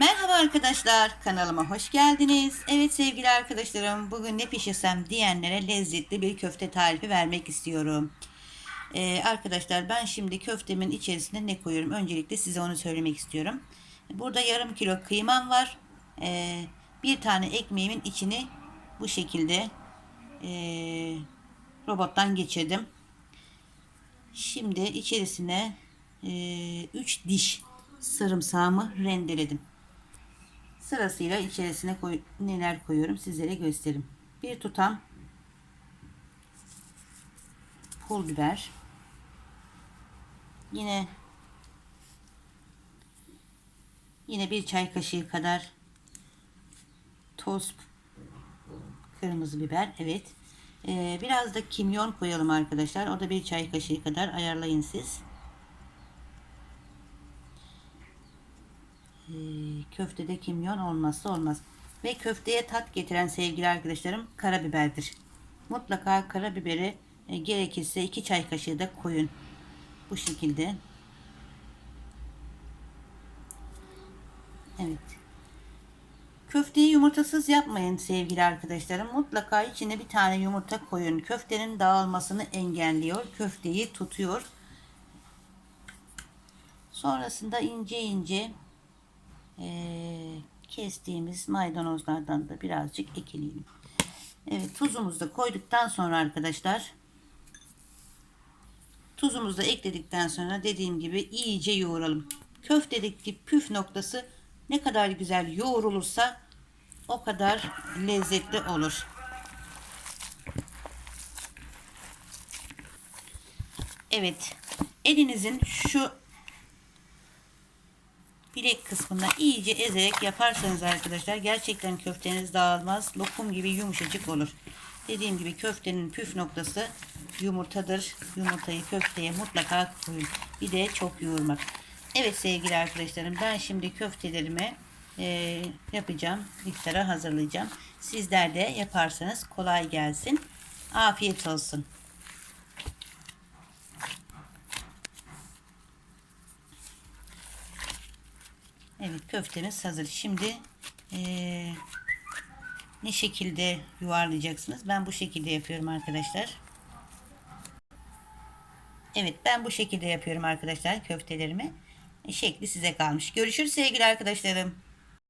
Merhaba arkadaşlar, kanalıma hoş geldiniz. Evet sevgili arkadaşlarım, bugün ne pişirsem diyenlere lezzetli bir köfte tarifi vermek istiyorum. Ee, arkadaşlar ben şimdi köftemin içerisine ne koyuyorum? Öncelikle size onu söylemek istiyorum. Burada yarım kilo kıymam var. Ee, bir tane ekmeğimin içini bu şekilde ee, robottan geçirdim. Şimdi içerisine 3 diş sarımsağımı rendeledim. Sırasıyla içerisine koy, neler koyuyorum sizlere göstereyim. Bir tutam pul biber. Yine yine bir çay kaşığı kadar toz kırmızı biber. Evet. Ee, biraz da kimyon koyalım arkadaşlar. O da bir çay kaşığı kadar ayarlayın siz. Köftede kimyon olmazsa olmaz. Ve köfteye tat getiren sevgili arkadaşlarım karabiberdir. Mutlaka karabiberi e, gerekirse 2 çay kaşığı da koyun. Bu şekilde. Evet. Köfteyi yumurtasız yapmayın sevgili arkadaşlarım. Mutlaka içine bir tane yumurta koyun. Köftenin dağılmasını engelliyor. Köfteyi tutuyor. Sonrasında ince ince ee, kestiğimiz maydanozlardan da birazcık ekleyelim. Evet tuzumuzu da koyduktan sonra arkadaşlar tuzumuzu da ekledikten sonra dediğim gibi iyice yoğuralım. Köftedeki püf noktası ne kadar güzel yoğrulursa o kadar lezzetli olur. Evet elinizin şu bilek kısmına iyice ezerek yaparsanız arkadaşlar gerçekten köfteniz dağılmaz. Lokum gibi yumuşacık olur. Dediğim gibi köftenin püf noktası yumurtadır. Yumurtayı köfteye mutlaka koyun. Bir de çok yoğurmak. Evet sevgili arkadaşlarım ben şimdi köftelerimi e, yapacağım. İftara hazırlayacağım. Sizler de yaparsanız kolay gelsin. Afiyet olsun. Evet köftemiz hazır. Şimdi ee, ne şekilde yuvarlayacaksınız? Ben bu şekilde yapıyorum arkadaşlar. Evet ben bu şekilde yapıyorum arkadaşlar köftelerimi. E, şekli size kalmış. Görüşürüz sevgili arkadaşlarım.